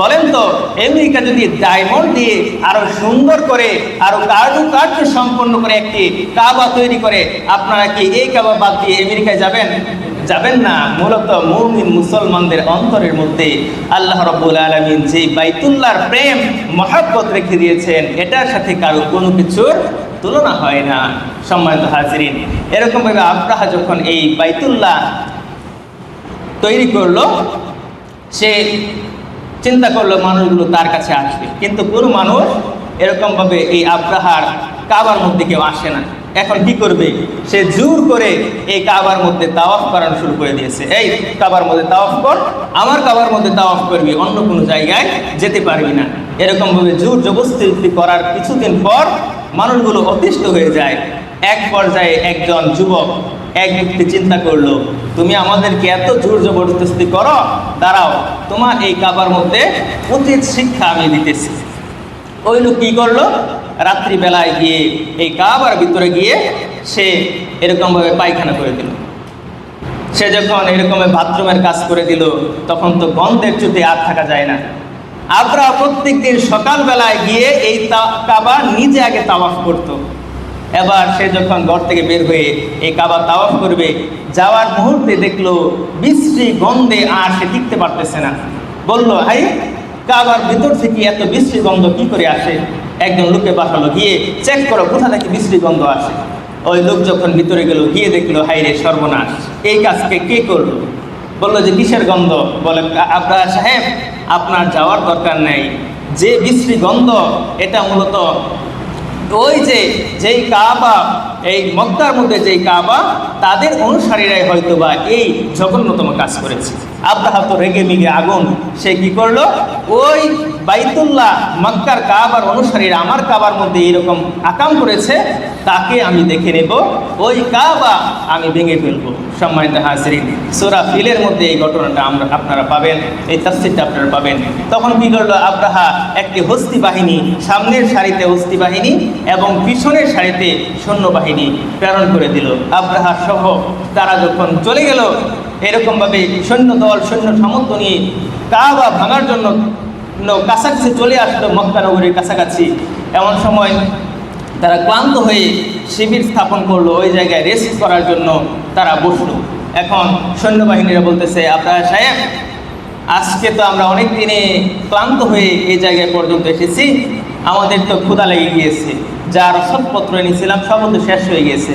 বলেন তো, আমেরিকা যদি ডায়মন্ড দিয়ে আরও সুন্দর করে, আরও কার্য সম্পন্ন করে একটি কাবা তৈরি করে, আপনারা কি এই কাবা বাদ দিয়ে আমেরিকায় যাবেন? যাবেন না। মূলত মুমিন মুসলমানদের অন্তরের মধ্যে আল্লাহ রব্বুল আলমিন যে বাইতুল্লাহর প্রেম, মহাব্বত রেখে দিয়েছেন, এটার সাথে কারও কোনো কিছুর তুলনা হয় না। সম্মানিত হাজিরিন, এরকমভাবে আব্রাহা যখন এই বাইতুল্লাহ তৈরি করল, সে চিন্তা করল মানুষগুলো তার কাছে আসবে। কিন্তু কোনো মানুষ এরকমভাবে এই আব্রাহার কাবার মধ্যে কেউ আসে না। এখন কি করবে? সে জোর করে এই কাবার মধ্যে তাওয়াফ করানো শুরু করে দিয়েছে। এই কাবার মধ্যে তাওয়াফ কর, আমার কাবার মধ্যে তাওয়াফ করবি, অন্য কোনো জায়গায় যেতে পারবি না। এরকমভাবে জোর জবস্তি করার কিছুদিন পর মানুষগুলো অতিষ্ঠ হয়ে যায়। এক পর্যায়ে একজন যুবক এক ব্যক্তি চিন্তা করল, তুমি আমাদেরকে এত জোর জবরদস্তি করো, দাঁড়াও, তোমার এই কাবার মধ্যে উচিত শিক্ষা আমি দিতেছি। ওই লোক কী করল? রাত্রিবেলায় গিয়ে এই কাবার ভিতরে গিয়ে সে এরকমভাবে পায়খানা করে দিল। সে যখন এরকম বাথরুমের কাজ করে দিল, তখন তো গন্ধের চুতে আর থাকা যায় না। আমরা প্রত্যেক দিন সকালবেলায় গিয়ে এই কাবা নিজে আগে তাওয়াফ করতো। এবার সে যখন ঘর থেকে বের হয়ে এই কাবা তাওয়াফ করবে, যাওয়ার মুহূর্তে দেখল বিশ্রী গন্ধে আর সে টিকতে পারতেছে না। বলল, হাই, কাবার ভিতর থেকে এত বিশ্রী গন্ধ কি করে আসে? একজন লোকে পাঠালো, গিয়ে চেক করো, কোথা থেকে বিশ্রী গন্ধ আসে? ওই লোক যখন ভিতরে গেল, গিয়ে দেখল, হাই রে, সর্বনাশ, এই কাজকে কে করল? বলল যে, কিসের গন্ধ? বলে আপনার সাহেব, আপনার যাওয়ার দরকার নেই। যে বিশ্রী গন্ধ, এটা মূলত ওই যে, যেই কাবা, এই মক্তার মধ্যে যেই কাবা, তাদের অনুসারীরাই হয়তো বা এই জঘন্যতম কাজ করেছে। আব্রাহা তো রেগে মিগে আগুন, সে কি করল? ওই বাইতুল্লাহ মক্কার কাবার অনুসারীরা আমার কাবার মধ্যে এইরকম আকাম করেছে, তাকে আমি দেখে নেব। ওই কাবা আমি ভেঙে ফেলব। সম্মানিত হাজরিন, সোরা ফিলের মধ্যে এই ঘটনাটা আমরা আপনারা পাবেন, এই তাফসিরটা আপনারা পাবেন। তখন কি করল আব্রাহা? একটি হস্তি বাহিনী, সামনের সারিতে হস্তি বাহিনী এবং পিছনের সারিতে সৈন্যবাহিনী প্রেরণ করে দিল। আব্রাহা সহ তারা যখন চলে গেল, এরকমভাবে সৈন্য দল সৈন্য সামর্থ্য নিয়ে কাবা ভাঙার জন্য কাছাকাছি চলে আসলো মক্কা নগরীর কাছাকাছি। এমন সময় তারা ক্লান্ত হয়ে শিবির স্থাপন করল, ওই জায়গায় রেস্ট করার জন্য তারা বসল। এখন সৈন্যবাহিনীরা বলতেছে, আপনারা সাহেব, আজকে তো আমরা অনেক দিনে ক্লান্ত হয়ে এই জায়গায় পর্যন্ত এসেছি। আমাদের তো ক্ষুদা লেগে গিয়েছে। যার রসদপত্র এনেছিলাম সব শেষ হয়ে গেছে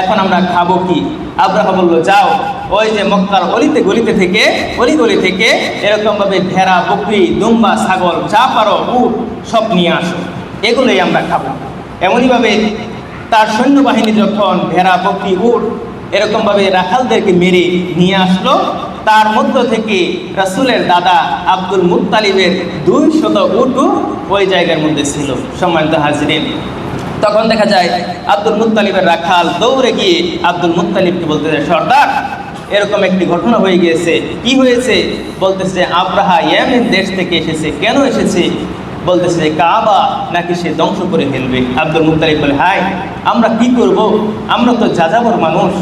এখন আমরা খাব কি? আব্রাহা বলল, যাও। ওই যে মক্কার অলিতে গলিতে থেকে, অলি গলি থেকে এরকমভাবে ভেড়া, বকরি, দুম্বা, ছাগল, যা পারো, উট, সব নিয়ে আসো। এগুলোই আমরা খাব। এমনইভাবে তার সৈন্যবাহিনী যখন ভেড়া, বকরি, উট এরকমভাবে রাখালদেরকে মেরে নিয়ে আসলো, তার মধ্য থেকে রাসুলের দাদা আব্দুল মুতালিবের দুই শত উটু ওই জায়গার মধ্যে ছিল। সম্মানিত হাজরিন তখন দেখা যায় আব্দুল মুতালিবের রাখাল দৌড়ে গিয়ে আব্দুল মুতালিবকে বলতে যায়, সর্দার, এরকম একটি ঘটনা হয়ে গিয়েছে। কি হয়েছে? বলতেছে, আব্রাহা ইয়ামেন দেশ থেকে এসেছে। কেন এসেছে? বলতেছে, কাবা নাকি সে ধ্বংস করে ফেলবে? আব্দুল মুতালিব বলে হাই আমরা কি করব? আমরা তো যাযাবর মানুষ।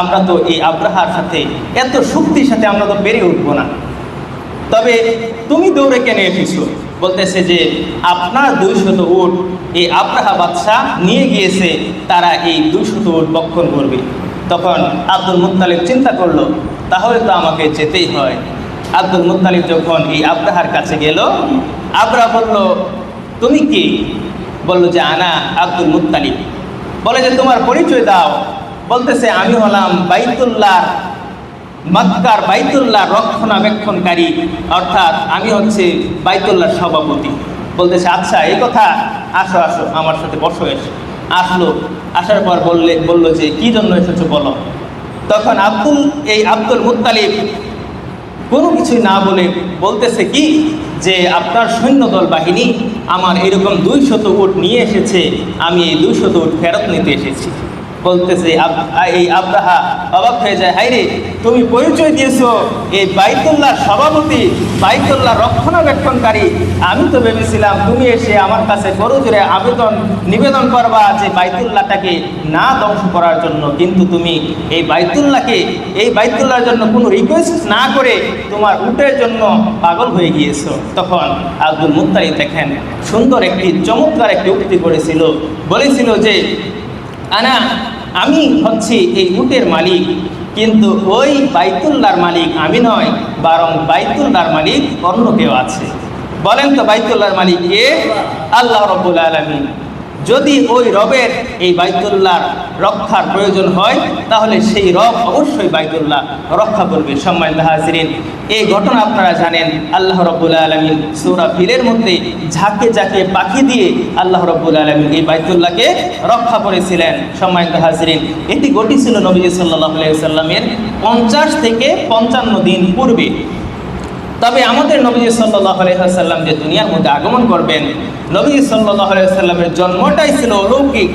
আমরা তো এই আব্রাহার সাথে, এত শক্তির সাথে আমরা তো পেরে উঠবো না। তবে তুমি দৌড়ে কেন এসেছ? বলতেছে যে, আপনার দুইশত উট, এই আব্রাহা বাদশাহ নিয়ে গিয়েছে, তারা এই দুইশত উট বক্ষণ করবে। তখন আব্দুল মুতালিব চিন্তা করল, তাহলে তো আমাকে যেতেই হয়। আব্দুল মুতালিব যখন এই আব্রাহার কাছে গেল, আব্রাহ বলল, তুমি কি? বলল যে, আনা আব্দুল মুতালিব বলে যে, তোমার পরিচয় দাও। বলতেছে, আমি হলাম বাইতুল্লাহ মক্কার বাইতুল্লাহ রক্ষণাবেক্ষণকারী, অর্থাৎ আমি হচ্ছে বাইতুল্লাহর সভাপতি। বলতেছে আচ্ছা এই কথা আসো আসো, আমার সাথে বসো এসো। আসলো, আসার পর বললে, বলল যে, কি জন্য এসেছ বলো? তখন আব্দুল, এই আব্দুল মুতালিব কোনো কিছুই না বলে বলতেছে কি? যে, আপনার সৈন্যদল বাহিনী আমার এরকম দুই শত উট নিয়ে এসেছে, আমি এই দুই শত উট ফেরত নিতে এসেছি। বলতেছে এই আব্রাহা অবাক হয়ে যায় হাইরে তুমি পরিচয় দিয়েছ, এই বাইতুল্লাহ সভাপতি বাইতুল্লাহ রক্ষণাবেক্ষণকারী। আমি তো ভেবেছিলাম তুমি এসে আমার কাছে গরু জোরে আবেদন, নিবেদন করবা যে বাইতুল্লাহটাকে না ধ্বংস করার জন্য। কিন্তু তুমি এই বাইতুল্লাহকে, এই বাইতুল্লাহর জন্য কোনো রিকোয়েস্ট না করে তোমার উটের জন্য পাগল হয়ে গিয়েছো। তখন আব্দুল মুক্তারি দেখেন, সুন্দর একটি চমৎকার একটি উক্তি করেছিল। বলেছিল যে, আনা আমি হচ্ছি এই উটের মালিক, কিন্তু ওই বাইতুল্লার মালিক আমি নয়, বরং বাইতুল্লার মালিক অন্য কেউ আছে। বলেন তো বাইতুল্লার মালিক কে? আল্লাহ রব্বুল আলমিন। যদি ওই রবের এই বাইতুল্লাহ রক্ষার প্রয়োজন হয়, তাহলে সেই রব অবশ্যই বাইতুল্লাহ রক্ষা করবে। সম্মানিত হাজরিন, এই ঘটনা আপনারা জানেন, আল্লাহ রব্বুল আলমিন সৌরা ফিলের মধ্যে ঝাঁকে ঝাঁকে পাখি দিয়ে আল্লাহ রব্বুল আলমিন এই বাইতুল্লাহকে রক্ষা করেছিলেন। সম্মানিত হাজরিন, এটি ঘটেছিল নবী সাল্লাহ সাল্লামের পঞ্চাশ থেকে পঞ্চান্ন দিন পূর্বে। তবে আমাদের নবীজি সাল্লাহ যে দুনিয়ার মধ্যে আগমন করবেন, নবী সাল্লাহ আলাইসাল্লামের জন্মটাই ছিল অলৌকিক।